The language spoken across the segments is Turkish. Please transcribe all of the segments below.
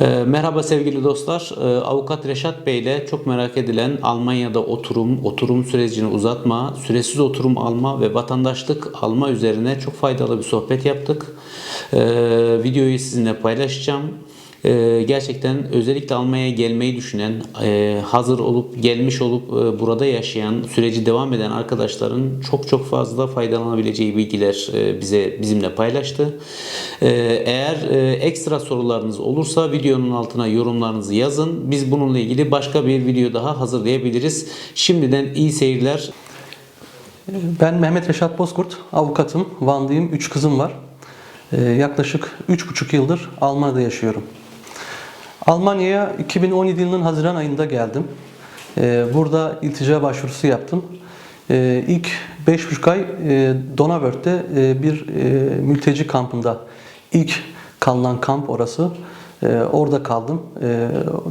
Ee, Merhaba sevgili dostlar. Ee, Avukat Reşat Bey ile çok merak edilen Almanya'da oturum, oturum sürecini uzatma, süresiz oturum alma ve vatandaşlık alma üzerine çok faydalı bir sohbet yaptık. Ee, Videoyu sizinle paylaşacağım. Ee, Gerçekten özellikle Almanya'ya gelmeyi düşünen, e, hazır olup gelmiş olup e, burada yaşayan, süreci devam eden arkadaşların çok çok fazla faydalanabileceği bilgiler e, bize bizimle paylaştı. Ee, Eğer e, ekstra sorularınız olursa videonun altına yorumlarınızı yazın. Biz bununla ilgili başka bir video daha hazırlayabiliriz. Şimdiden iyi seyirler. Ben Mehmet Reşat Bozkurt, avukatım, Vanlıyım, 3 kızım var. Ee, yaklaşık 3,5 yıldır Almanya'da yaşıyorum. Almanya'ya 2017 yılının Haziran ayında geldim. Ee, burada iltica başvurusu yaptım. Ee, ilk 5,5 ay e, Donauwörth'te e, bir e, mülteci kampında, ilk kalınan kamp orası. E, orada kaldım.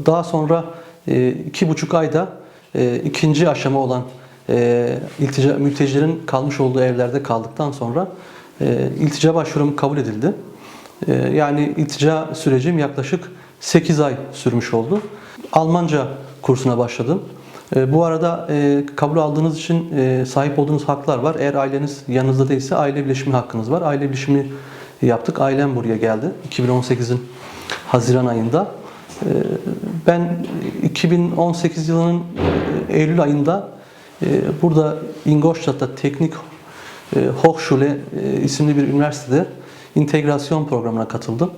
Daha sonra e, iki buçuk ayda ikinci aşama olan iltica, mültecilerin kalmış olduğu evlerde kaldıktan sonra iltica başvurum kabul edildi. Yani iltica sürecim yaklaşık 8 ay sürmüş oldu. Almanca kursuna başladım. E, bu arada e, kabul aldığınız için e, sahip olduğunuz haklar var. Eğer aileniz yanınızda değilse aile birleşimi hakkınız var. Aile birleşimi yaptık. Ailem buraya geldi 2018'in Haziran ayında. E, ben 2018 yılının Eylül ayında e, burada Ingolstadt'ta Teknik e, Hochschule e, isimli bir üniversitede integrasyon programına katıldım.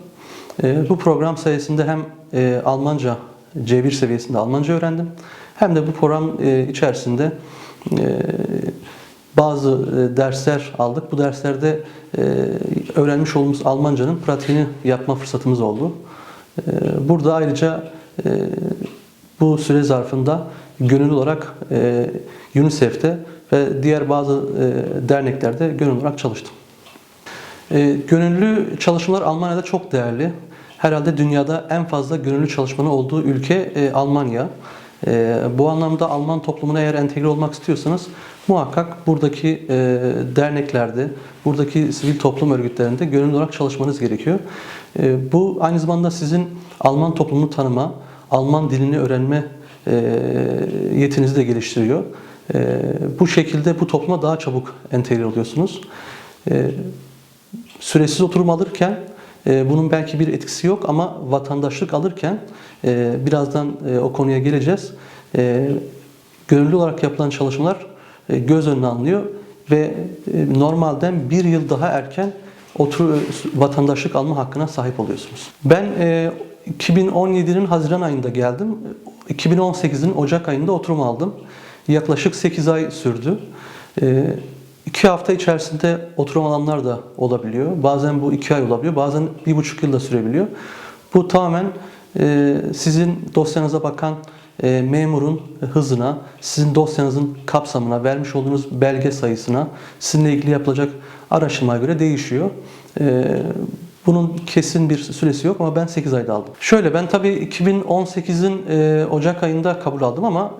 E, Bu program sayesinde hem e, Almanca C1 seviyesinde Almanca öğrendim hem de bu program e, içerisinde e, bazı dersler aldık. Bu derslerde öğrenmiş olduğumuz Almancanın pratiğini yapma fırsatımız oldu. Burada ayrıca bu süre zarfında gönüllü olarak UNICEF'te ve diğer bazı derneklerde gönüllü olarak çalıştım. Gönüllü çalışmalar Almanya'da çok değerli. Herhalde dünyada en fazla gönüllü çalışmanın olduğu ülke e, Almanya. E, bu anlamda Alman toplumuna eğer entegre olmak istiyorsanız muhakkak buradaki e, derneklerde, buradaki sivil toplum örgütlerinde gönüllü olarak çalışmanız gerekiyor. E, bu aynı zamanda sizin Alman toplumunu tanıma, Alman dilini öğrenme e, yetinizi de geliştiriyor. E, bu şekilde bu topluma daha çabuk entegre oluyorsunuz. E, süresiz oturum alırken bunun belki bir etkisi yok ama vatandaşlık alırken e, birazdan e, o konuya geleceğiz. E, gönüllü olarak yapılan çalışmalar göz önüne alınıyor ve normalden bir yıl daha erken otur vatandaşlık alma hakkına sahip oluyorsunuz. Ben e, 2017'nin Haziran ayında geldim. 2018'in Ocak ayında oturum aldım. Yaklaşık 8 ay sürdü. İki hafta içerisinde oturum alanlar da olabiliyor. Bazen bu iki ay olabiliyor, bazen bir buçuk yıl da sürebiliyor. Bu tamamen e, sizin dosyanıza bakan e, memurun hızına, sizin dosyanızın kapsamına, vermiş olduğunuz belge sayısına, sizinle ilgili yapılacak araştırmaya göre değişiyor. E, bunun kesin bir süresi yok ama ben 8 ayda aldım. Şöyle ben tabii 2018'in e, Ocak ayında kabul aldım ama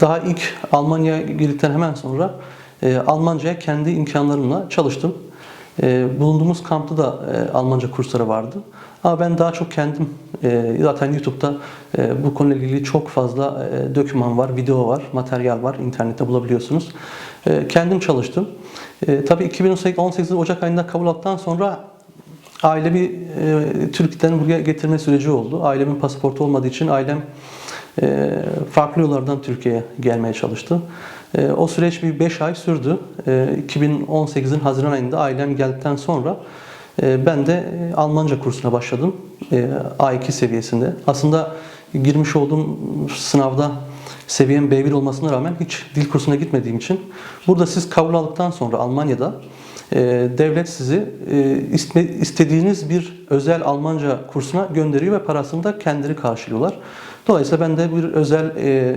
daha ilk Almanya'ya girdikten hemen sonra e, Almanca'ya kendi imkanlarımla çalıştım. E, bulunduğumuz kampta da e, Almanca kursları vardı. Ama ben daha çok kendim, e, zaten YouTube'da e, bu konuyla ilgili çok fazla e, doküman var, video var, materyal var, internette bulabiliyorsunuz. E, kendim çalıştım. E, tabii 2018 Ocak ayında kabul aldıktan sonra aile bir e, Türkiye'den buraya getirme süreci oldu. Ailemin pasaportu olmadığı için ailem e, farklı yollardan Türkiye'ye gelmeye çalıştı. E, o süreç bir 5 ay sürdü. E, 2018'in Haziran ayında ailem geldikten sonra e, ben de e, Almanca kursuna başladım. E, A2 seviyesinde. Aslında girmiş olduğum sınavda seviyem B1 olmasına rağmen hiç dil kursuna gitmediğim için burada siz kabul aldıktan sonra Almanya'da devlet sizi iste- istediğiniz bir özel Almanca kursuna gönderiyor ve parasını da kendileri karşılıyorlar. Dolayısıyla ben de bir özel e, e,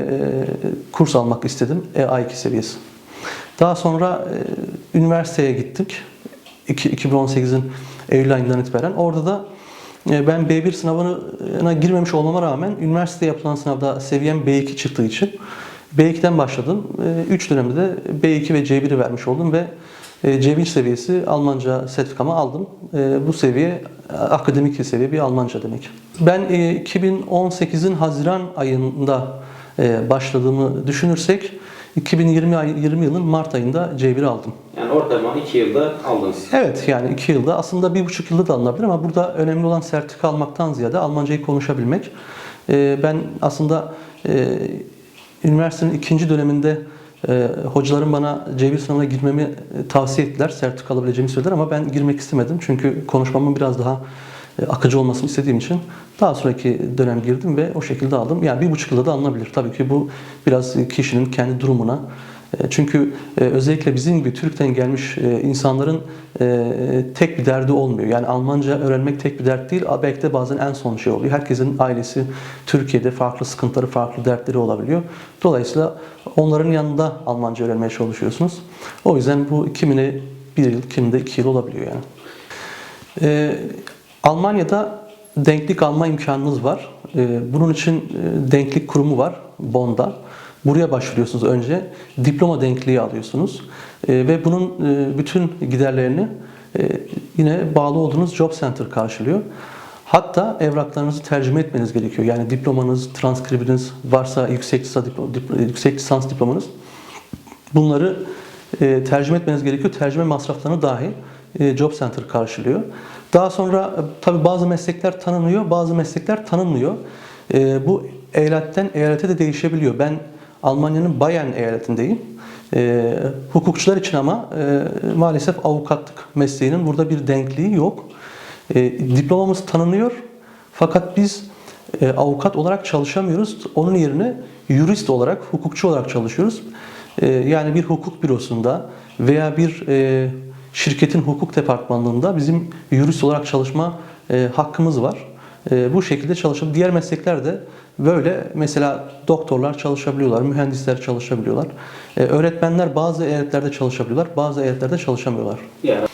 kurs almak istedim e, A2 seviyesi. Daha sonra e, üniversiteye gittik. İki- 2018'in Eylül ayından itibaren. Orada da e, ben B1 sınavına girmemiş olmama rağmen üniversitede yapılan sınavda seviyem B2 çıktığı için B2'den başladım. 3 dönemde de B2 ve C1'i vermiş oldum ve e, C1 seviyesi Almanca sertifikamı aldım. E, bu seviye e, akademik seviye bir Almanca demek. Ben e, 2018'in Haziran ayında e, başladığımı düşünürsek 2020 ay- 20 yılın Mart ayında C1 aldım. Yani ortalama 2 yılda aldınız. Evet yani iki yılda aslında bir buçuk yılda da alınabilir ama burada önemli olan sertifika almaktan ziyade Almancayı konuşabilmek. Ben aslında e, üniversitenin ikinci döneminde e, hocalarım bana C1 sınavına girmemi e, tavsiye ettiler. Sertifika alabileceğimi söylediler ama ben girmek istemedim. Çünkü konuşmamın biraz daha e, akıcı olmasını istediğim için daha sonraki dönem girdim ve o şekilde aldım. Yani bir buçuk yılda da alınabilir. Tabii ki bu biraz kişinin kendi durumuna, Çünkü e, özellikle bizim gibi Türk'ten gelmiş e, insanların e, tek bir derdi olmuyor. Yani Almanca öğrenmek tek bir dert değil, belki de bazen en son şey oluyor. Herkesin ailesi Türkiye'de farklı sıkıntıları, farklı dertleri olabiliyor. Dolayısıyla onların yanında Almanca öğrenmeye çalışıyorsunuz. O yüzden bu kimine bir yıl, kiminde iki yıl olabiliyor yani. Ee, Almanya'da denklik alma imkanınız var. Ee, bunun için e, denklik kurumu var Bonn'da. Buraya başvuruyorsunuz önce. Diploma denkliği alıyorsunuz. Ee, ve bunun e, bütün giderlerini e, yine bağlı olduğunuz Job Center karşılıyor. Hatta evraklarınızı tercüme etmeniz gerekiyor. Yani diplomanız, transkribiniz varsa yüksek lisans, diplo- dip- yüksek lisans diplomanız Bunları e, tercüme etmeniz gerekiyor. Tercüme masraflarını dahi Job Center karşılıyor. Daha sonra tabi bazı meslekler tanınıyor, bazı meslekler tanınmıyor. Bu eyaletten eyalete de değişebiliyor. Ben Almanya'nın Bayern eyaletindeyim. E, hukukçular için ama e, maalesef avukatlık mesleğinin burada bir denkliği yok. E, diplomamız tanınıyor fakat biz e, avukat olarak çalışamıyoruz. Onun yerine jurist olarak, hukukçu olarak çalışıyoruz. E, yani bir hukuk bürosunda veya bir e, şirketin hukuk departmanlığında bizim jurist olarak çalışma e, hakkımız var. E, bu şekilde çalışıp diğer meslekler de böyle mesela doktorlar çalışabiliyorlar, mühendisler çalışabiliyorlar. E, öğretmenler bazı eyaletlerde çalışabiliyorlar, bazı eyaletlerde çalışamıyorlar. Yani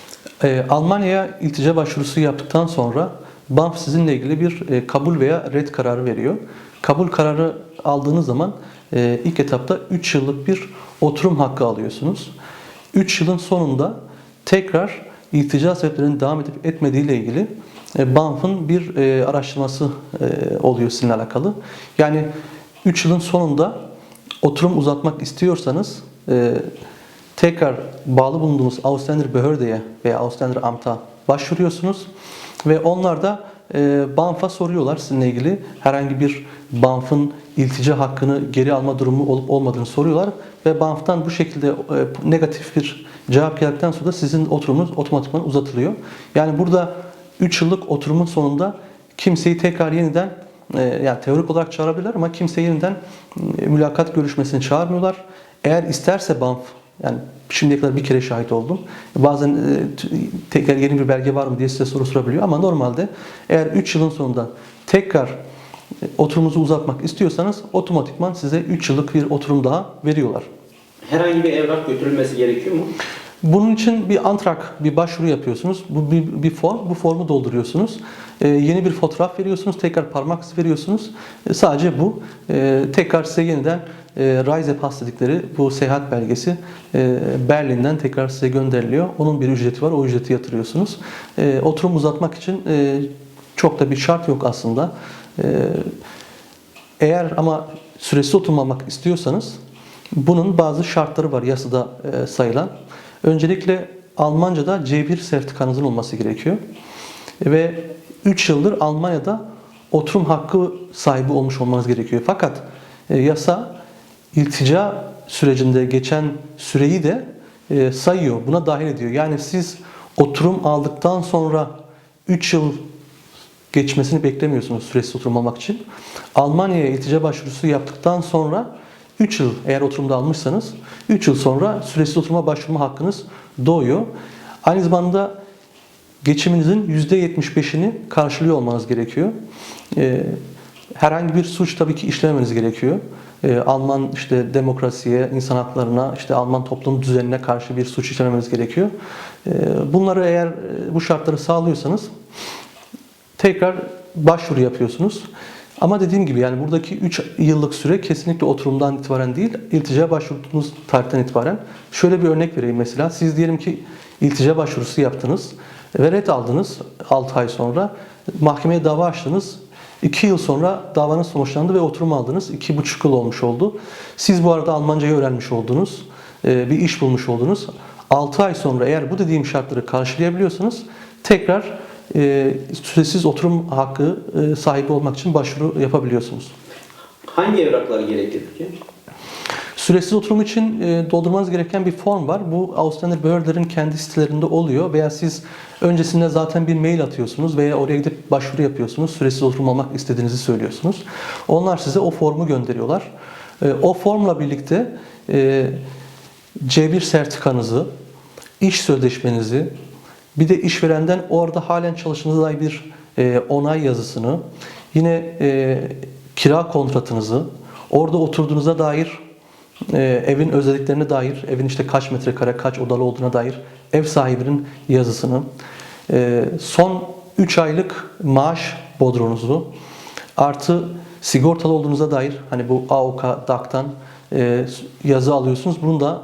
Ee, Almanya'ya iltica başvurusu yaptıktan sonra BANF sizinle ilgili bir e, kabul veya red kararı veriyor. Kabul kararı aldığınız zaman e, ilk etapta 3 yıllık bir oturum hakkı alıyorsunuz. 3 yılın sonunda tekrar iltica sebeplerinin devam edip etmediği ile ilgili BANF'ın bir e, araştırması e, oluyor sizinle alakalı. Yani 3 yılın sonunda oturum uzatmak istiyorsanız e, tekrar bağlı bulunduğunuz Ausländer Behörde'ye veya Ausländer Amt'a başvuruyorsunuz ve onlar da e, BANF'a soruyorlar sizinle ilgili herhangi bir BANF'ın iltica hakkını geri alma durumu olup olmadığını soruyorlar ve BANF'tan bu şekilde e, negatif bir cevap geldikten sonra da sizin oturumunuz otomatikman uzatılıyor. Yani burada 3 yıllık oturumun sonunda kimseyi tekrar yeniden e, yani teorik olarak çağırabilirler ama kimseyi yeniden e, mülakat görüşmesini çağırmıyorlar. Eğer isterse BANF yani şimdiye kadar bir kere şahit oldum. Bazen e, tekrar yeni bir belge var mı diye size soru sorabiliyor ama normalde eğer 3 yılın sonunda tekrar e, oturumunuzu uzatmak istiyorsanız otomatikman size 3 yıllık bir oturum daha veriyorlar. herhangi bir evrak götürülmesi gerekiyor mu? Bunun için bir antrak, bir başvuru yapıyorsunuz. Bu bir, bir form, bu formu dolduruyorsunuz. Ee, yeni bir fotoğraf veriyorsunuz, tekrar parmak izi veriyorsunuz. Ee, sadece bu. Ee, tekrar size yeniden e, Reisepass dedikleri bu seyahat belgesi e, Berlin'den tekrar size gönderiliyor. Onun bir ücreti var, o ücreti yatırıyorsunuz. Ee, oturum uzatmak için e, çok da bir şart yok aslında. Ee, eğer ama süresiz oturum almak istiyorsanız bunun bazı şartları var yasada e, sayılan. Öncelikle Almanca'da C1 sertifikanızın olması gerekiyor. Ve 3 yıldır Almanya'da oturum hakkı sahibi olmuş olmanız gerekiyor. Fakat e, yasa iltica sürecinde geçen süreyi de e, sayıyor. Buna dahil ediyor. Yani siz oturum aldıktan sonra 3 yıl geçmesini beklemiyorsunuz süresiz oturum almak için. Almanya'ya iltica başvurusu yaptıktan sonra 3 yıl eğer oturumda almışsanız 3 yıl sonra süresiz oturuma başvurma hakkınız doğuyor. Aynı zamanda geçiminizin %75'ini karşılıyor olmanız gerekiyor. Ee, herhangi bir suç tabii ki işlememeniz gerekiyor. Ee, Alman işte demokrasiye, insan haklarına, işte Alman toplum düzenine karşı bir suç işlememeniz gerekiyor. Ee, bunları eğer e, bu şartları sağlıyorsanız tekrar başvuru yapıyorsunuz. Ama dediğim gibi yani buradaki 3 yıllık süre kesinlikle oturumdan itibaren değil, iltica başvurduğunuz tarihten itibaren. Şöyle bir örnek vereyim mesela. Siz diyelim ki iltica başvurusu yaptınız ve red aldınız 6 ay sonra. Mahkemeye dava açtınız. 2 yıl sonra davanız sonuçlandı ve oturum aldınız. 2,5 yıl olmuş oldu. Siz bu arada Almancayı öğrenmiş oldunuz. e, Bir iş bulmuş oldunuz. 6 ay sonra eğer bu dediğim şartları karşılayabiliyorsanız tekrar e, süresiz oturum hakkı e, sahibi olmak için başvuru yapabiliyorsunuz. Hangi evraklar gerekli peki? Süresiz oturum için e, doldurmanız gereken bir form var. Bu Ausländer Behörder'in kendi sitelerinde oluyor veya siz öncesinde zaten bir mail atıyorsunuz veya oraya gidip başvuru yapıyorsunuz. Süresiz oturum almak istediğinizi söylüyorsunuz. Onlar size o formu gönderiyorlar. E, o formla birlikte e, C1 sertifikanızı, iş sözleşmenizi, bir de işverenden orada halen çalıştığınıza dair bir e, onay yazısını, yine e, kira kontratınızı, orada oturduğunuza dair e, evin özelliklerine dair, evin işte kaç metrekare, kaç odalı olduğuna dair ev sahibinin yazısını, e, son 3 aylık maaş bodronuzu, artı sigortalı olduğunuza dair hani bu AOK, DAK'tan e, yazı alıyorsunuz. Bunun da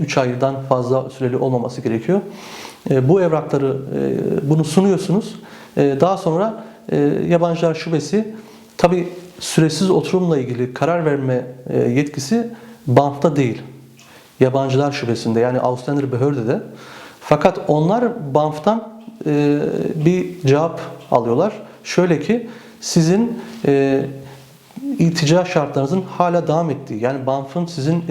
3 aydan fazla süreli olmaması gerekiyor. E, bu evrakları e, bunu sunuyorsunuz. E, daha sonra yabancılar şubesi tabi süresiz oturumla ilgili karar verme yetkisi BANF'ta değil. Yabancılar şubesinde yani Ausländer Behörde'de. Fakat onlar BANF'tan bir cevap alıyorlar. Şöyle ki sizin iltica şartlarınızın hala devam ettiği yani BANF'ın sizin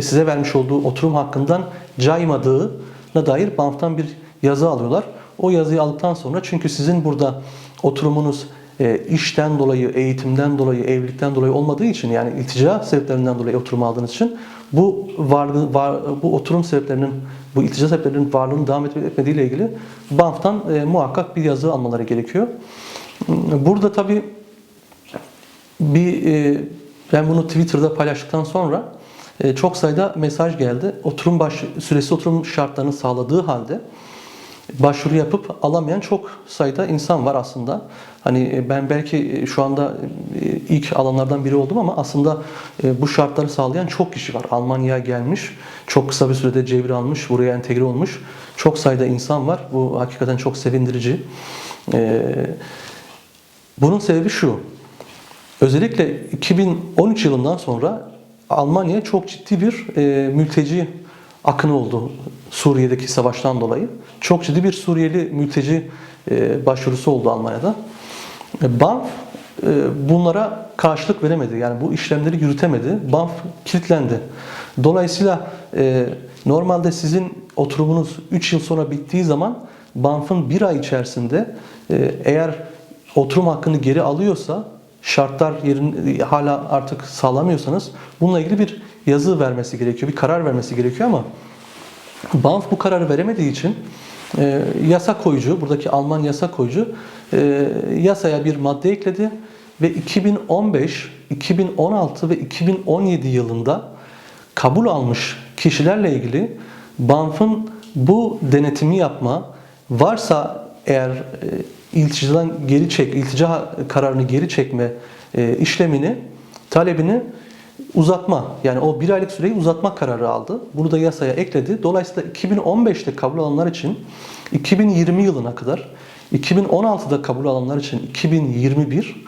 size vermiş olduğu oturum hakkından caymadığına dair BANF'tan bir yazı alıyorlar. O yazıyı aldıktan sonra çünkü sizin burada oturumunuz e, işten dolayı, eğitimden dolayı, evlilikten dolayı olmadığı için yani iltica sebeplerinden dolayı oturum aldığınız için bu varlığı, var, bu oturum sebeplerinin, bu iltica sebeplerinin varlığının devam etme- etmediği ile ilgili BANF'tan e, muhakkak bir yazı almaları gerekiyor. Burada tabii bir e, ben bunu Twitter'da paylaştıktan sonra çok sayıda mesaj geldi. Oturum baş süresi oturum şartlarını sağladığı halde başvuru yapıp alamayan çok sayıda insan var aslında. Hani e, ben belki şu anda e, ilk alanlardan biri oldum ama aslında e, bu şartları sağlayan çok kişi var. Almanya'ya gelmiş, çok kısa bir sürede cevir almış, buraya entegre olmuş. Çok sayıda insan var. Bu hakikaten çok sevindirici. E, Bunun sebebi şu. Özellikle 2013 yılından sonra Almanya'ya çok ciddi bir e, mülteci akını oldu Suriye'deki savaştan dolayı. Çok ciddi bir Suriyeli mülteci e, başvurusu oldu Almanya'da. E, BANF e, bunlara karşılık veremedi. Yani bu işlemleri yürütemedi. BANF kilitlendi. Dolayısıyla e, normalde sizin oturumunuz 3 yıl sonra bittiği zaman BANF'ın bir ay içerisinde e, eğer oturum hakkını geri alıyorsa şartlar yerin hala artık sağlamıyorsanız bununla ilgili bir yazı vermesi gerekiyor, bir karar vermesi gerekiyor ama BANF bu kararı veremediği için e, yasa koyucu, buradaki Alman yasa koyucu e, yasaya bir madde ekledi ve 2015, 2016 ve 2017 yılında kabul almış kişilerle ilgili BANF'ın bu denetimi yapma, varsa eğer e, ilticadan geri çek, iltica kararını geri çekme e, işlemini, talebini uzatma yani o bir aylık süreyi uzatma kararı aldı. Bunu da yasaya ekledi. Dolayısıyla 2015'te kabul alanlar için 2020 yılına kadar, 2016'da kabul alanlar için 2021,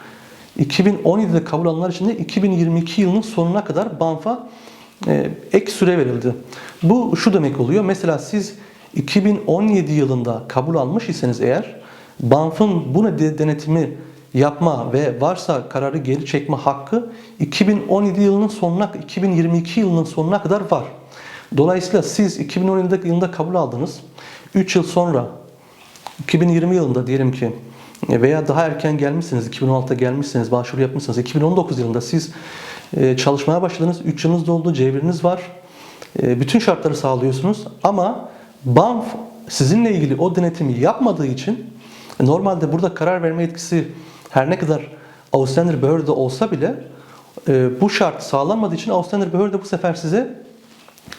2017'de kabul alanlar için de 2022 yılının sonuna kadar BANF'a e, ek süre verildi. Bu şu demek oluyor. Mesela siz 2017 yılında kabul almış iseniz eğer BANF'ın bu de- denetimi yapma ve varsa kararı geri çekme hakkı 2017 yılının sonuna 2022 yılının sonuna kadar var. Dolayısıyla siz 2017 yılında kabul aldınız. 3 yıl sonra 2020 yılında diyelim ki veya daha erken gelmişsiniz, 2016'da gelmişsiniz, başvuru yapmışsınız. 2019 yılında siz e, çalışmaya başladınız, 3 yılınız doldu, cevriniz var. E, Bütün şartları sağlıyorsunuz ama BANF sizinle ilgili o denetimi yapmadığı için normalde burada karar verme yetkisi her ne kadar Ausländer Behörde olsa bile e, bu şart sağlanmadığı için Ausländer Behörde bu sefer size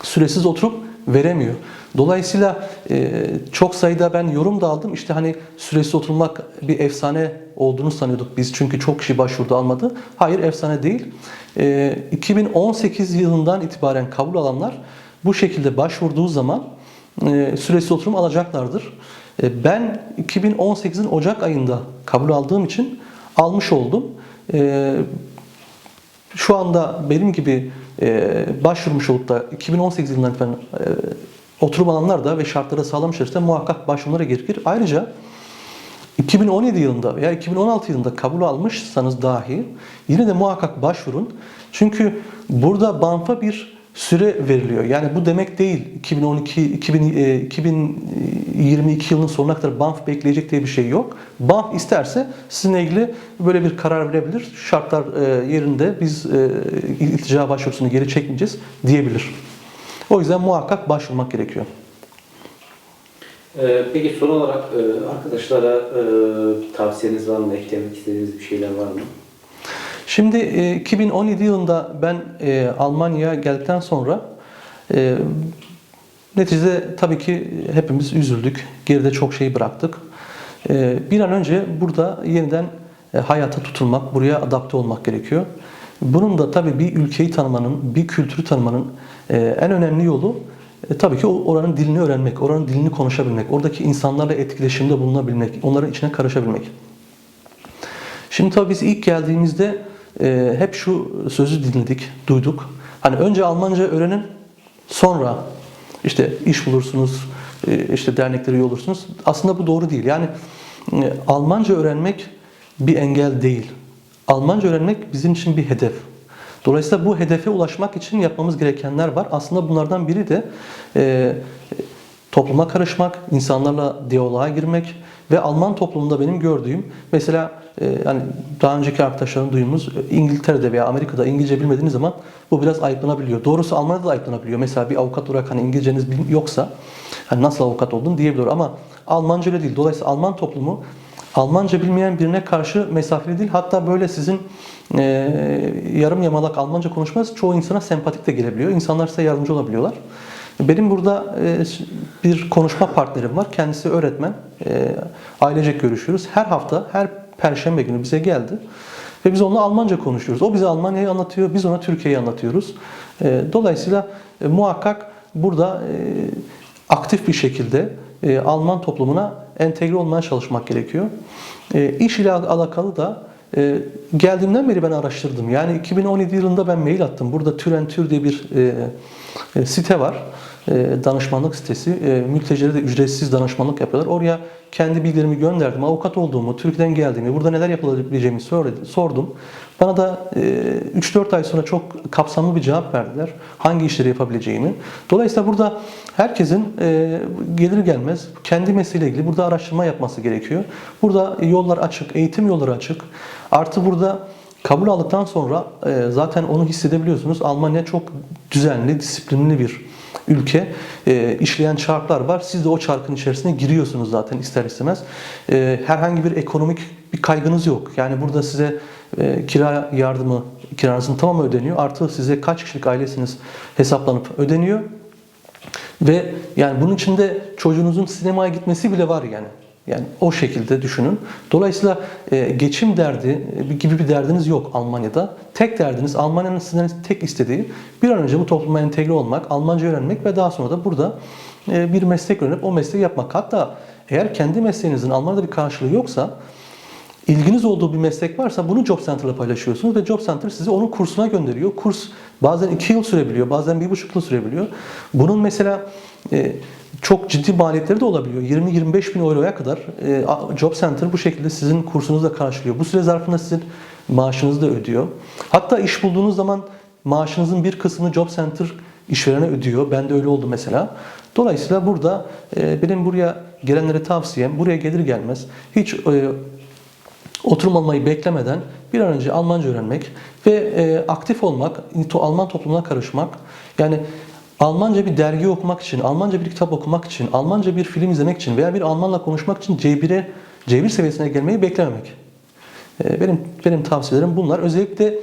süresiz oturup veremiyor. Dolayısıyla e, çok sayıda ben yorum da aldım. İşte hani süresiz oturmak bir efsane olduğunu sanıyorduk biz. Çünkü çok kişi başvurdu almadı. Hayır efsane değil. E, 2018 yılından itibaren kabul alanlar bu şekilde başvurduğu zaman e, süresiz oturum alacaklardır. E, ben 2018'in Ocak ayında kabul aldığım için almış oldum. E, şu anda benim gibi e, başvurmuş olup da 2018 yılından itibaren oturum alanlar da ve şartlara sağlamış içerisinde muhakkak başvurmaları gerekir. Ayrıca 2017 yılında veya 2016 yılında kabul almışsanız dahi yine de muhakkak başvurun. Çünkü burada BANF'a bir süre veriliyor. Yani bu demek değil 2012 2000, e, 2022 yılının sonuna kadar BANF bekleyecek diye bir şey yok. BANF isterse sizinle ilgili böyle bir karar verebilir. Şartlar e, yerinde biz e, iltica başvurusunu geri çekmeyeceğiz diyebilir. O yüzden muhakkak başvurmak gerekiyor. Ee, peki son olarak e, arkadaşlara e, tavsiyeniz var mı? Eklemek istediğiniz bir şeyler var mı? Şimdi e, 2017 yılında ben e, Almanya'ya geldikten sonra e, neticede tabii ki hepimiz üzüldük. Geride çok şey bıraktık. E, bir an önce burada yeniden e, hayata tutulmak, buraya adapte olmak gerekiyor. Bunun da tabii bir ülkeyi tanımanın, bir kültürü tanımanın e, en önemli yolu e, tabii ki oranın dilini öğrenmek, oranın dilini konuşabilmek, oradaki insanlarla etkileşimde bulunabilmek, onların içine karışabilmek. Şimdi tabii biz ilk geldiğimizde e, hep şu sözü dinledik, duyduk. Hani önce Almanca öğrenin, sonra işte iş bulursunuz, e, işte derneklere üye olursunuz. Aslında bu doğru değil. Yani e, Almanca öğrenmek bir engel değil. Almanca öğrenmek bizim için bir hedef. Dolayısıyla bu hedefe ulaşmak için yapmamız gerekenler var. Aslında bunlardan biri de e, topluma karışmak, insanlarla diyaloğa girmek ve Alman toplumunda benim gördüğüm mesela e, yani daha önceki arkadaşların duyumuz e, İngiltere'de veya Amerika'da İngilizce bilmediğiniz zaman bu biraz ayıplanabiliyor. Doğrusu Almanya'da da ayıplanabiliyor. Mesela bir avukat olarak hani İngilizceniz yoksa hani nasıl avukat oldun diyebilir ama Almanca öyle değil. Dolayısıyla Alman toplumu Almanca bilmeyen birine karşı mesafeli değil. Hatta böyle sizin e, yarım yamalak Almanca konuşmanız çoğu insana sempatik de gelebiliyor. İnsanlar size yardımcı olabiliyorlar. Benim burada e, bir konuşma partnerim var. Kendisi öğretmen. E, ailecek görüşüyoruz. Her hafta, her perşembe günü bize geldi. Ve biz onunla Almanca konuşuyoruz. O bize Almanya'yı anlatıyor, biz ona Türkiye'yi anlatıyoruz. E, dolayısıyla muhakkak burada aktif bir şekilde Alman toplumuna entegre olmaya çalışmak gerekiyor. İş ile al- alakalı da e, geldiğimden beri ben araştırdım. Yani 2017 yılında ben mail attım. Burada Türentür diye bir e, e, site var. E, danışmanlık sitesi. E, mültecilere de ücretsiz danışmanlık yapıyorlar. Oraya kendi bilgilerimi gönderdim. Avukat olduğumu, Türkiye'den geldiğimi, burada neler yapılabileceğimi sor- sordum. Bana da e, 3-4 ay sonra çok kapsamlı bir cevap verdiler. Hangi işleri yapabileceğimi. Dolayısıyla burada herkesin e, gelir gelmez kendi mesleğiyle ilgili burada araştırma yapması gerekiyor. Burada yollar açık, eğitim yolları açık. Artı burada kabul aldıktan sonra e, zaten onu hissedebiliyorsunuz. Almanya çok düzenli, disiplinli bir ülke. E, işleyen çarklar var. Siz de o çarkın içerisine giriyorsunuz zaten ister istemez. E, herhangi bir ekonomik bir kaygınız yok. Yani burada size e, kira yardımı, kiranızın tamamı ödeniyor. Artı size kaç kişilik ailesiniz hesaplanıp ödeniyor. Ve yani bunun içinde çocuğunuzun sinemaya gitmesi bile var yani. Yani o şekilde düşünün. Dolayısıyla e, geçim derdi e, gibi bir derdiniz yok Almanya'da. Tek derdiniz Almanya'nın sizden tek istediği bir an önce bu topluma entegre olmak, Almanca öğrenmek ve daha sonra da burada e, bir meslek öğrenip o mesleği yapmak. Hatta eğer kendi mesleğinizin Almanya'da bir karşılığı yoksa ilginiz olduğu bir meslek varsa bunu Job Center'la paylaşıyorsunuz ve Job Center sizi onun kursuna gönderiyor. Kurs bazen 2 yıl sürebiliyor, bazen 1,5 yıl sürebiliyor. Bunun mesela çok ciddi maliyetleri de olabiliyor. 20-25 bin euroya kadar e, Job Center bu şekilde sizin kursunuzu da karşılıyor. Bu süre zarfında sizin maaşınızı da ödüyor. Hatta iş bulduğunuz zaman maaşınızın bir kısmını Job Center işverene ödüyor. Ben de öyle oldu mesela. Dolayısıyla burada e, benim buraya gelenlere tavsiyem buraya gelir gelmez hiç e, oturum almayı beklemeden bir an önce Almanca öğrenmek ve e, aktif olmak, Alman toplumuna karışmak. Yani Almanca bir dergi okumak için, Almanca bir kitap okumak için, Almanca bir film izlemek için veya bir Almanla konuşmak için C1'e C1 seviyesine gelmeyi beklememek. E, benim benim tavsiyelerim bunlar. Özellikle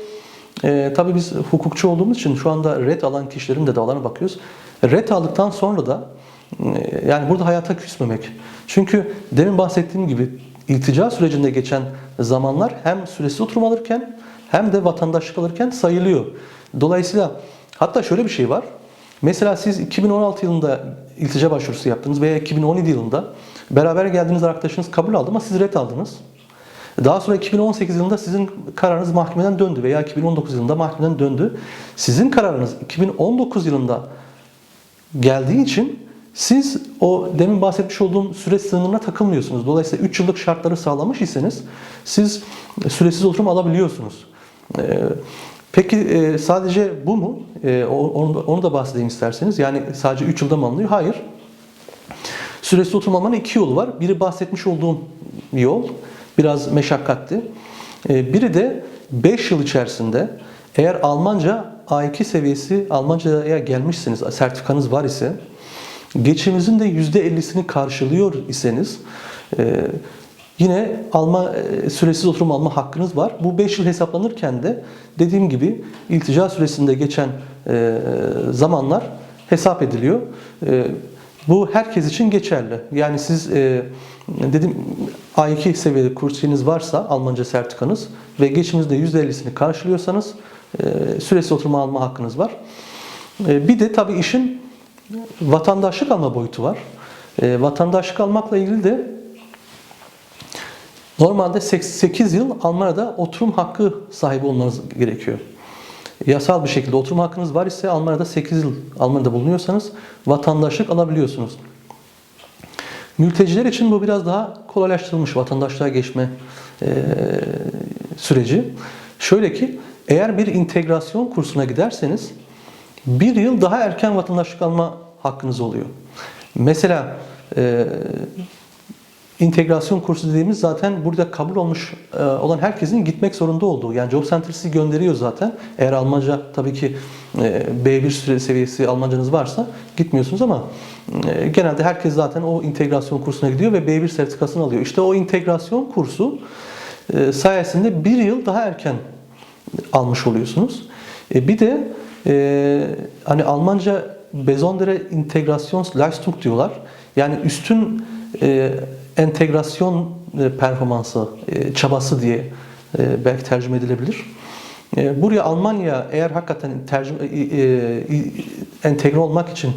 e, tabii biz hukukçu olduğumuz için şu anda red alan kişilerin de davalarına bakıyoruz. Red aldıktan sonra da e, yani burada hayata küsmemek. Çünkü demin bahsettiğim gibi iltica sürecinde geçen zamanlar hem süresiz oturum alırken hem de vatandaşlık alırken sayılıyor. Dolayısıyla hatta şöyle bir şey var. Mesela siz 2016 yılında iltica başvurusu yaptınız veya 2017 yılında beraber geldiğiniz arkadaşınız kabul aldı ama siz red aldınız. Daha sonra 2018 yılında sizin kararınız mahkemeden döndü veya 2019 yılında mahkemeden döndü. Sizin kararınız 2019 yılında geldiği için siz o demin bahsetmiş olduğum süre sınırına takılmıyorsunuz. Dolayısıyla 3 yıllık şartları sağlamış iseniz siz süresiz oturum alabiliyorsunuz. Peki e, sadece bu mu? E, Onu, da bahsedeyim isterseniz. Yani sadece 3 yılda mı alınıyor? Hayır. Süresiz oturum almanın iki yolu var. Biri bahsetmiş olduğum yol, biraz meşakkatli. Ee, Biri de 5 yıl içerisinde eğer Almanca A2 seviyesi Almanca'ya gelmişsiniz, sertifikanız var ise, geçiminizin de %50'sini karşılıyor iseniz, e, yine alma e, süresiz oturum alma hakkınız var. Bu 5 yıl hesaplanırken de dediğim gibi iltica süresinde geçen e, zamanlar hesap ediliyor. E, bu herkes için geçerli. Yani siz dedim A2 seviyede kursiyeniz varsa Almanca sertifikanız ve geçiminizde %50'sini karşılıyorsanız e, süresiz oturma alma hakkınız var. Bir de tabii işin vatandaşlık alma boyutu var. Vatandaşlık almakla ilgili de normalde 8 yıl Almanya'da oturum hakkı sahibi olmanız gerekiyor. Yasal bir şekilde oturum hakkınız var ise Almanya'da 8 yıl Almanya'da bulunuyorsanız vatandaşlık alabiliyorsunuz. Mülteciler için bu biraz daha kolaylaştırılmış vatandaşlığa geçme e, süreci. Şöyle ki eğer bir integrasyon kursuna giderseniz bir yıl daha erken vatandaşlık alma hakkınız oluyor. Mesela e, integrasyon kursu dediğimiz zaten burada kabul olmuş e, olan herkesin gitmek zorunda olduğu. Yani Job Center sizi gönderiyor zaten. Eğer Almanca tabii ki e, B1 süre seviyesi Almancanız varsa gitmiyorsunuz ama e, genelde herkes zaten o integrasyon kursuna gidiyor ve B1 sertifikasını alıyor. İşte o integrasyon kursu sayesinde bir yıl daha erken almış oluyorsunuz. Bir de hani Almanca Besondere Integrationsleistung diyorlar. Yani üstün entegrasyon e, performansı, e, çabası diye e, belki tercüme edilebilir. Buraya Almanya eğer hakikaten tercüme, entegre olmak için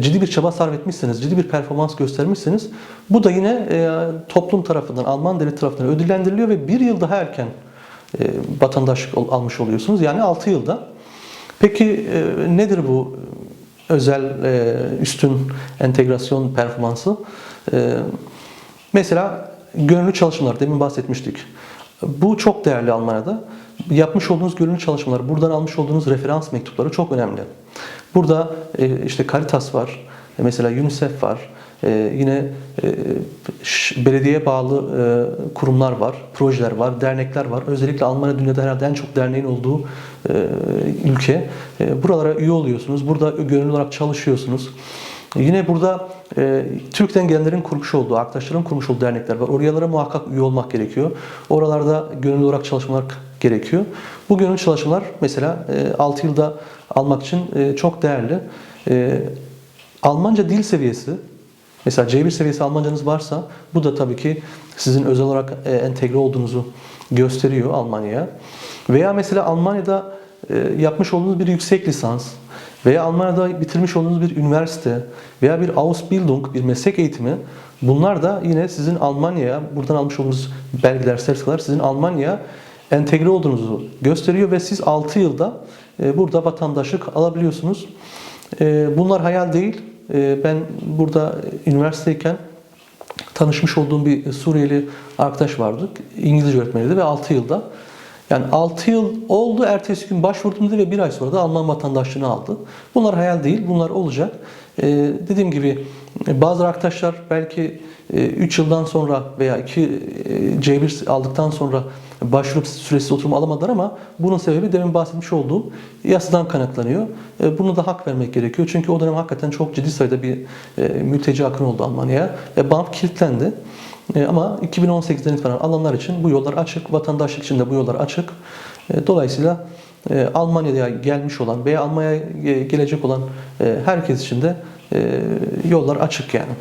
ciddi bir çaba sarf etmişseniz, ciddi bir performans göstermişseniz bu da yine toplum tarafından, Alman devlet tarafından ödüllendiriliyor ve bir yıl daha erken vatandaşlık almış oluyorsunuz. Yani 6 yılda. Peki nedir bu özel üstün entegrasyon performansı? Mesela gönüllü çalışmalar, demin bahsetmiştik. Bu çok değerli Almanya'da. Yapmış olduğunuz gönüllü çalışmalar, buradan almış olduğunuz referans mektupları çok önemli. Burada e, işte Caritas var, e, mesela UNICEF var, e, yine e, belediyeye bağlı kurumlar var, projeler var, dernekler var. Özellikle Almanya dünyada herhalde en çok derneğin olduğu ülke. Buralara üye oluyorsunuz, burada gönüllü olarak çalışıyorsunuz. Yine burada e, Türk'ten gelenlerin kurmuş olduğu, arkadaşların kurmuş olduğu dernekler var. Oralara muhakkak üye olmak gerekiyor. Oralarda gönüllü olarak çalışmak gerekiyor. Bu gönüllü çalışmalar mesela e, 6 yılda almak için e, çok değerli. E, Almanca dil seviyesi, mesela C1 seviyesi Almancanız varsa bu da tabii ki sizin özel olarak e, entegre olduğunuzu gösteriyor Almanya'ya. Veya mesela Almanya'da e, yapmış olduğunuz bir yüksek lisans veya Almanya'da bitirmiş olduğunuz bir üniversite veya bir Ausbildung, bir meslek eğitimi bunlar da yine sizin Almanya'ya, buradan almış olduğunuz belgeler, sertifikalar sizin Almanya'ya entegre olduğunuzu gösteriyor ve siz 6 yılda e, burada vatandaşlık alabiliyorsunuz. E, Bunlar hayal değil. E, Ben burada üniversiteyken tanışmış olduğum bir Suriyeli arkadaş vardı. İngilizce öğretmeniydi ve 6 yılda yani 6 yıl oldu, ertesi gün başvurdum dedi ve bir ay sonra da Alman vatandaşlığını aldı. Bunlar hayal değil, bunlar olacak. Ee, dediğim gibi e, bazı arkadaşlar belki 3 yıldan sonra veya 2 C1 aldıktan sonra başvurup süresiz oturum alamadılar ama bunun sebebi demin bahsetmiş olduğum yasadan kaynaklanıyor. E, Bunu da hak vermek gerekiyor. Çünkü o dönem hakikaten çok ciddi sayıda bir e, mülteci akın oldu Almanya'ya. E, BAMF kilitlendi. E, Ama 2018'den itibaren alanlar için bu yollar açık, vatandaşlık için de bu yollar açık. E, Dolayısıyla e, Almanya'ya gelmiş olan veya Almanya'ya e, gelecek olan herkes için de yollar açık yani.